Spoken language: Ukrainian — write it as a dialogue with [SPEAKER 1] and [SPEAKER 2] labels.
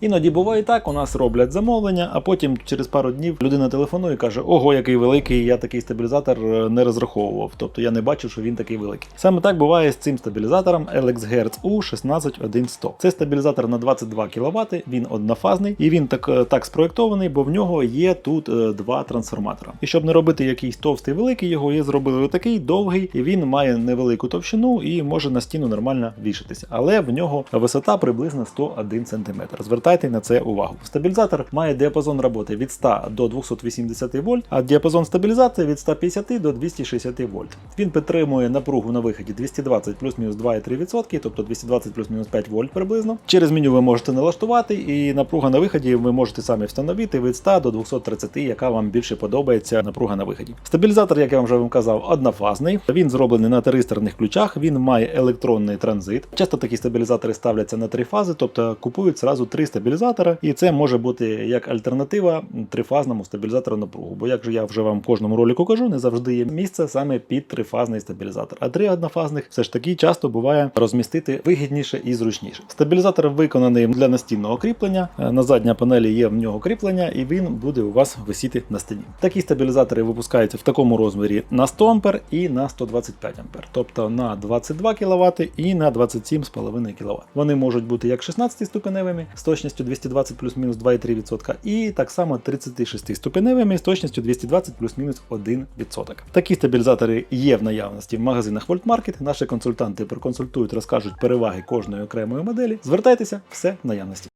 [SPEAKER 1] Іноді буває так, у нас роблять замовлення, а потім через пару днів людина телефонує і каже: Ого, який великий, я такий стабілізатор е, не розраховував. Тобто я не бачив, що він такий великий. Саме так буває з цим стабілізатором LX Hertz U 16100. Це стабілізатор на 22 кВт, він однофазний і він так, е, так спроєктований, бо в нього є тут е, два трансформатора. І щоб не робити якийсь товстий великий, його є зробили отакий довгий, і він має невелику товщину і може на стіну нормально вішатися. Але в нього висота приблизно 101 см. Звертайте на це увагу. Стабілізатор має діапазон роботи від 100 до 280 вольт, а діапазон стабілізації від 150 до 260 вольт. Він підтримує напругу на виході 220 плюс-мінус 2,3%, тобто 220 плюс-мінус 5 вольт приблизно. Через меню ви можете налаштувати, і напруга на виході ви можете самі встановити від 100 до 230, яка вам більше подобається напруга на виході. Стабілізатор, як я вам вже вам казав, однофазний. Він зроблений на тиристорних ключах, він має електронний транзит. Часто такі стабілізатори ставляться на три фази, тобто купують зразу три стабілізатора, і це може бути як альтернатива трифазному стабілізатору напругу. Бо як же я вже вам в кожному ролику кажу, не завжди є місце саме під трифазний стабілізатор. А три однофазних все ж таки часто буває розмістити вигідніше і зручніше. Стабілізатор виконаний для настінного кріплення. Е, На задній панелі є в нього кріплення, і він буде у вас висіти на стіні. Такі стабілізатори випускаються в такому розмірі на 100 А і на 125 А, тобто на 22 кВт і на 27,5 кВт. Вони можуть бути як 16 ступеневими з точністю 220 плюс-мінус 2,3%, і так само 36 ступеневими з точністю 220 плюс-мінус 1%. Такі стабілізатори є в наявності в магазинах Voltmarket. Наші консультанти проконсультують, розкажуть переваги кожної окремої моделі. Звертайтеся, все в наявності.